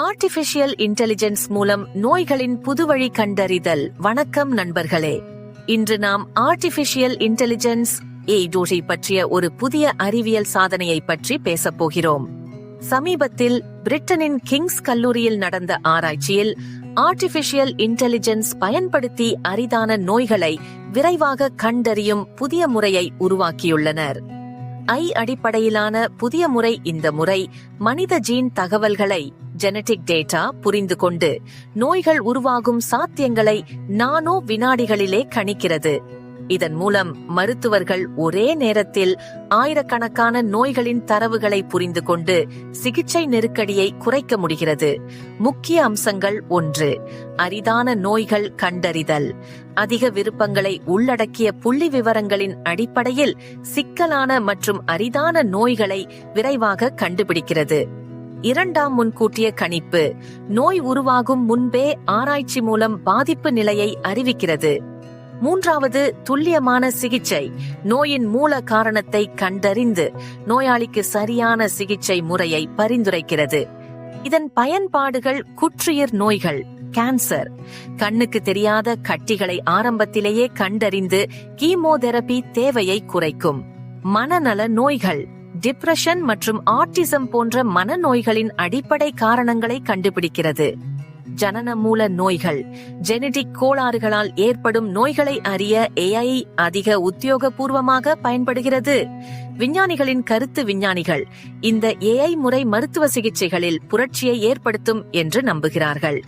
Artificial intelligence மூலம் நோய்களின் புதுவழி கண்டறிதல். வணக்கம் நண்பர்களே. இன்று நாம் ஆர்டிபிஷியல் இன்டெலிஜென்ஸ் ஏடோஜை பற்றிய ஒரு புதிய அறிவியல் சாதனையை பற்றி பேசப் போகிறோம். சமீபத்தில் பிரிட்டனின் கிங்ஸ் கல்லூரியில் நடந்த ஆராய்ச்சியில் ஆர்டிபிஷியல் இன்டெலிஜென்ஸ் பயன்படுத்தி அரிதான நோய்களை விரைவாக கண்டறியும் புதிய முறையை உருவாக்கியுள்ளனர். ஐ அடிப்படையிலான புதிய முறை இந்த முறை மனித ஜீன் தகவல்களை ஜெனடிக் டேட்டா புரிந்து கொண்டு நோய்கள் உருவாகும் சாத்தியங்களை நானோ வினாடிகளிலே கணிக்கிறது. இதன் மூலம் மருத்துவர்கள் ஒரே நேரத்தில் ஆயிரக்கணக்கான நோய்களின் தரவுகளை புரிந்து கொண்டு சிகிச்சை நெருக்கடியை குறைக்க முடிகிறது. முக்கிய அம்சங்கள் ஒன்று. அரிதான நோய்கள் கண்டறிதல். அதிக விருப்பங்களை உள்ளடக்கிய புள்ளி விவரங்களின் அடிப்படையில் சிக்கலான மற்றும் அரிதான நோய்களை விரைவாக கண்டுபிடிக்கிறது. இரண்டாம் முன்கூட்டிய கணிப்பு. நோய் உருவாகும் முன்பே ஆராய்ச்சி மூலம் பாதிப்பு நிலையை அறிவிக்கிறது. மூன்றாவது துல்லியமான சிகிச்சை. நோயின் மூல காரணத்தை கண்டறிந்து நோயாளிக்கு சரியான சிகிச்சை முறையை பரிந்துரைக்கிறது. இதன் பயன்பாடுகள் குற்றுயிர் நோய்கள் கேன்சர். கண்ணுக்கு தெரியாத கட்டிகளை ஆரம்பத்திலேயே கண்டறிந்து கீமோதெரபி தேவையை குறைக்கும். மனநல நோய்கள் டிப்ரெஷன் மற்றும் ஆட்டிசம் போன்ற மனநோய்களின் அடிப்படை காரணங்களை கண்டுபிடிக்கிறது. ஜனன மூல நோய்கள். ஜெனடிக் கோளாறுகளால் ஏற்படும் நோய்களை அறிய ஏஐ அதிக உத்தியோகபூர்வமாக பயன்படுகிறது. விஞ்ஞானிகளின் கருத்து விஞ்ஞானிகள் இந்த ஏஐ முறை மருத்துவ சிகிச்சைகளில் புரட்சியை ஏற்படுத்தும் என்று நம்புகிறார்கள்.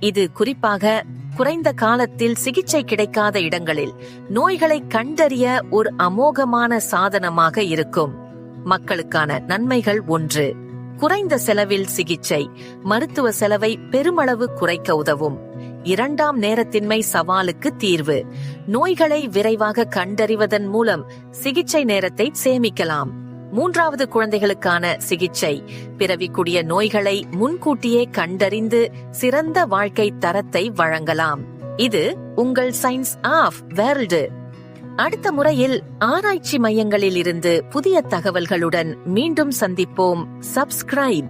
இது குறிப்பாக குறைந்த காலத்தில் சிகிச்சை கிடைக்காத இடங்களில் நோய்களை கண்டறிய ஒரு அமோகமான சாதனமாக இருக்கும். மக்களுக்கான நன்மைகள் ஒன்று. குறைந்த செலவில் சிகிச்சை மருத்துவ செலவை பெருமளவு குறைக்க உதவும். இரண்டாம் நேரத்தின்மை சவாலுக்கு தீர்வு. நோய்களை விரைவாக கண்டறிவதன் மூலம் சிகிச்சை நேரத்தை சேமிக்கலாம். மூன்றாவது குழந்தைகளுக்கான சிகிச்சை. பிறவிக்குடிய நோய்களை முன்கூட்டியே கண்டறிந்து சிறந்த வாழ்க்கை தரத்தை வழங்கலாம். இது உங்கள் சயின்ஸ் ஆஃப் வேர்ல்டு அடுத்த முறையில் ஆராய்ச்சி மையங்களில் இருந்து புதிய தகவல்களுடன் மீண்டும் சந்திப்போம். சப்ஸ்கிரைப்